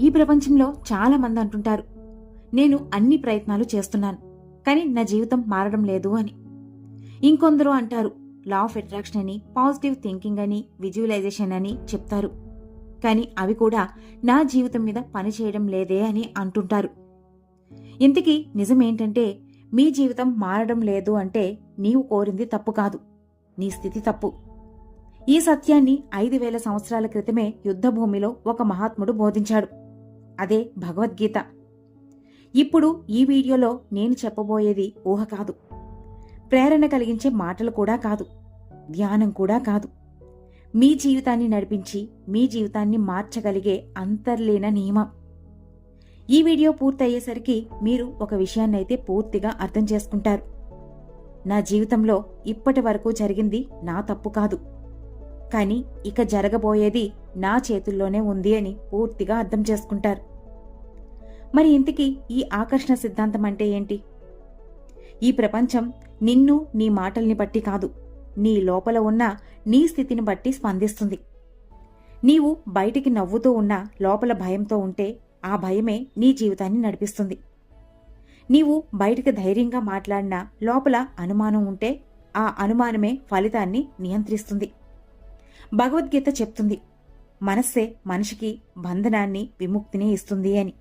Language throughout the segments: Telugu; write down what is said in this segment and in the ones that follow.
ఈ ప్రపంచంలో చాలా మంది అంటుంటారు నేను అన్ని ప్రయత్నాలు చేస్తున్నాను కానీ నా జీవితం మారడం లేదు అని. ఇంకొందరు అంటారు లా ఆఫ్ అట్రాక్షన్ అని పాజిటివ్ థింకింగ్ అని విజువలైజేషన్ అని చెప్తారు. కానీ అవి కూడా నా జీవితం మీద పనిచేయడం లేదే అని అంటుంటారు. ఇంతకీ నిజమేంటంటే మీ జీవితం మారడం లేదు అంటే నీవు కోరింది తప్పు కాదు నీ స్థితి తప్పు. ఈ సత్యాన్ని ఐదు వేల సంవత్సరాల క్రితమే యుద్ధభూమిలో ఒక మహాత్ముడు బోధించాడు. అదే భగవద్గీత. ఇప్పుడు ఈ వీడియోలో నేను చెప్పబోయేది ఊహ కాదు. ప్రేరణ కలిగించే మాటలు కూడా కాదు. ధ్యానం కూడా కాదు. మీ జీవితాన్ని నడిపించి మీ జీవితాన్ని మార్చగలిగే అంతర్లీన నియమం. ఈ వీడియో పూర్తయ్యేసరికి మీరు ఒక విషయాన్నైతే పూర్తిగా అర్థం చేసుకుంటారు. నా జీవితంలో ఇప్పటి వరకు జరిగింది నా తప్పు కాదు. కానీ ఇక జరగబోయేది నా చేతుల్లోనే ఉంది అని పూర్తిగా అర్థం చేసుకుంటారు. మరి ఇంతకీ ఈ ఆకర్షణ సిద్ధాంతం అంటే ఏంటి? ఈ ప్రపంచం నిన్ను నీ మాటల్ని బట్టి కాదు. నీ లోపల ఉన్న నీ స్థితిని బట్టి స్పందిస్తుంది. నీవు బయటికి నవ్వుతూ ఉన్నా లోపల భయంతో ఉంటే ఆ భయమే నీ జీవితాన్ని నడిపిస్తుంది. నీవు బయటికి ధైర్యంగా మాట్లాడినా లోపల అనుమానం ఉంటే ఆ అనుమానమే ఫలితాన్ని నియంత్రిస్తుంది. భగవద్గీత చెప్తుంది మనస్సే మనిషికి బంధనాన్ని విముక్తిని ఇస్తుంది అని.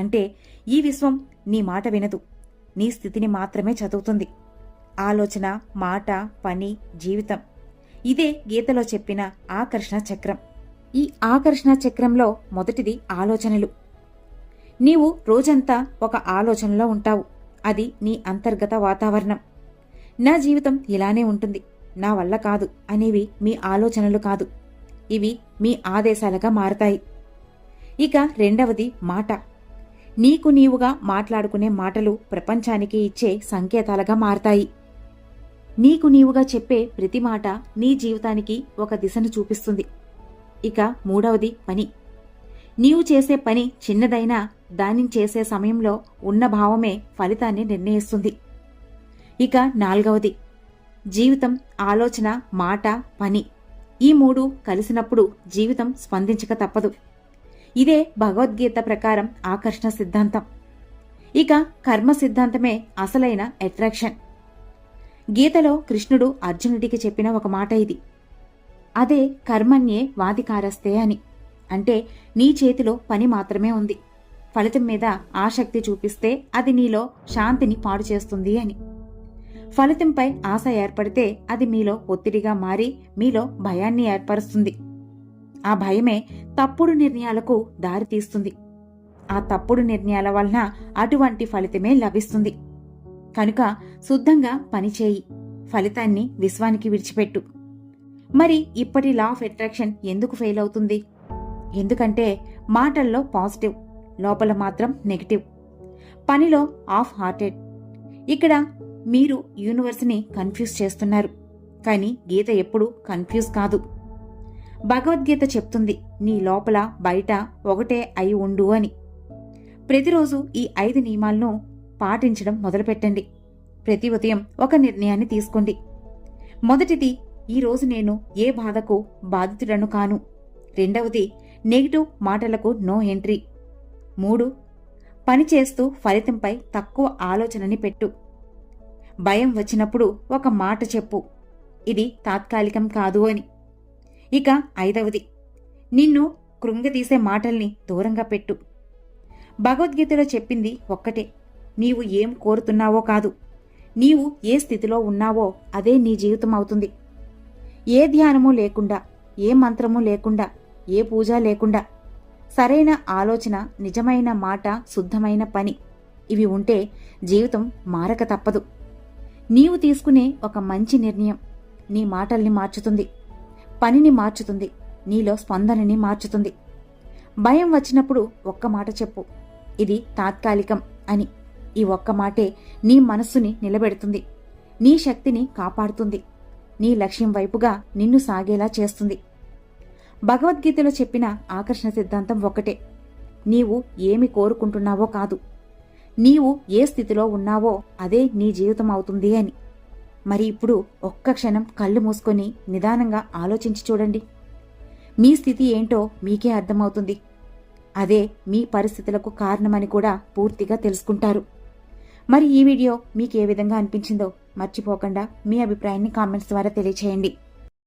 అంటే ఈ విశ్వం నీ మాట వినదు. నీ స్థితిని మాత్రమే చదువుతుంది. ఆలోచన మాట పని జీవితం. ఇదే గీతలో చెప్పిన ఆకర్షణ చక్రం. ఈ ఆకర్షణ చక్రంలో మొదటిది ఆలోచనలు. నీవు రోజంతా ఒక ఆలోచనలో ఉంటావు. అది నీ అంతర్గత వాతావరణం. నా జీవితం ఇలానే ఉంటుంది. నా వల్ల కాదు అనేవి మీ ఆలోచనలు కాదు. ఇవి మీ ఆదేశాలుగా మారతాయి. ఇక రెండవది మాట. నీకు నీవుగా మాట్లాడుకునే మాటలు ప్రపంచానికి ఇచ్చే సంకేతాలుగా మారతాయి. నీకు నీవుగా చెప్పే ప్రతి మాట నీ జీవితానికి ఒక దిశను చూపిస్తుంది. ఇక మూడవది పని. నీవు చేసే పని చిన్నదైనా దానిని చేసే సమయంలో ఉన్న భావమే ఫలితాన్ని నిర్ణయిస్తుంది. ఇక నాల్గవది. జీవితం ఆలోచన మాట పని. ఈ మూడు కలిసినప్పుడు జీవితం స్పందించక తప్పదు. ఇదే భగవద్గీత ప్రకారం ఆకర్షణ సిద్ధాంతం. ఇక కర్మ సిద్ధాంతమే అసలైన అట్రాక్షన్. గీతలో కృష్ణుడు అర్జునుడికి చెప్పిన ఒక మాట ఇది. అదే కర్మణ్యే వాదికారస్తే అని. అంటే నీ చేతిలో పని మాత్రమే ఉంది. ఫలితం మీద ఆసక్తి చూపిస్తే అది నీలో శాంతిని పాడు చేస్తుంది అని. ఫలితంపై ఆశ ఏర్పడితే అది మీలో ఒత్తిడిగా మారి మీలో భయాన్ని ఏర్పరుస్తుంది. ఆ భయమే తప్పుడు నిర్ణయాలకు దారితీస్తుంది ఆ తప్పుడు నిర్ణయాల వలన అటువంటి ఫలితమే లభిస్తుంది. కనుక శుద్ధంగా పనిచేయి. ఫలితాన్ని విశ్వానికి విడిచిపెట్టు. మరి ఇప్పటి లా ఆఫ్ అట్రాక్షన్ ఎందుకు ఫెయిల్ అవుతుంది? ఎందుకంటే మాటల్లో పాజిటివ్ లోపల మాత్రం నెగిటివ్ పనిలో ఆఫ్ హార్టెడ్ ఇక్కడ మీరు యూనివర్స్ని కన్ఫ్యూజ్ చేస్తున్నారు. కానీ గీత ఎప్పుడూ కన్ఫ్యూజ్ కాదు. భగవద్గీత చెప్తుంది నీ లోపల బయట ఒకటే అయి ఉండు అని. ప్రతిరోజు ఈ ఐదు నియమాలను పాటించడం మొదలుపెట్టండి. ప్రతి ఉదయం ఒక నిర్ణయాన్ని తీసుకోండి. మొదటిది ఈరోజు నేను ఏ బాధకు బాధితుడను కాను రెండవది నెగిటివ్ మాటలకు నో ఎంట్రీ మూడు పని చేస్తూ ఫలితంపై తక్కువ ఆలోచనని పెట్టు భయం వచ్చినప్పుడు ఒక మాట చెప్పు. ఇది తాత్కాలికం కాదు అని. ఇక ఐదవది. నిన్ను కృంగతీసే మాటల్ని దూరంగా పెట్టు. భగవద్గీతలో చెప్పింది ఒక్కటే. నీవు ఏం కోరుతున్నావో కాదు. నీవు ఏ స్థితిలో ఉన్నావో అదే నీ జీవితం అవుతుంది. ఏ ధ్యానము లేకుండా ఏ మంత్రము లేకుండా ఏ పూజ లేకుండా సరైన ఆలోచన నిజమైన మాట శుద్ధమైన పని ఇవి ఉంటే జీవితం మారక తప్పదు. నీవు తీసుకునే ఒక మంచి నిర్ణయం నీ మాటల్ని మార్చుతుంది. పనిని మార్చుతుంది. నీలో స్పందనని మార్చుతుంది. భయం వచ్చినప్పుడు ఒక్క మాట చెప్పు. ఇది తాత్కాలికం అని. ఈ ఒక్క మాటే నీ మనస్సుని నిలబెడుతుంది. నీ శక్తిని కాపాడుతుంది. నీ లక్ష్యం వైపుగా నిన్ను సాగేలా చేస్తుంది. భగవద్గీతలో చెప్పిన ఆకర్షణ సిద్ధాంతం ఒకటే నీవు ఏమి కోరుకుంటున్నావో కాదు. నీవు ఏ స్థితిలో ఉన్నావో అదే నీ జీవితం అవుతుంది అని. మరి ఇప్పుడు ఒక్క క్షణం కళ్ళు మూసుకొని నిదానంగా ఆలోచించి చూడండి. మీ స్థితి ఏంటో మీకే అర్థమవుతుంది. అదే మీ పరిస్థితులకు కారణమని కూడా పూర్తిగా తెలుసుకుంటారు. మరి ఈ వీడియో మీకు ఏ విధంగా అనిపించిందో మర్చిపోకుండా మీ అభిప్రాయాన్ని కామెంట్స్ ద్వారా తెలియచేయండి.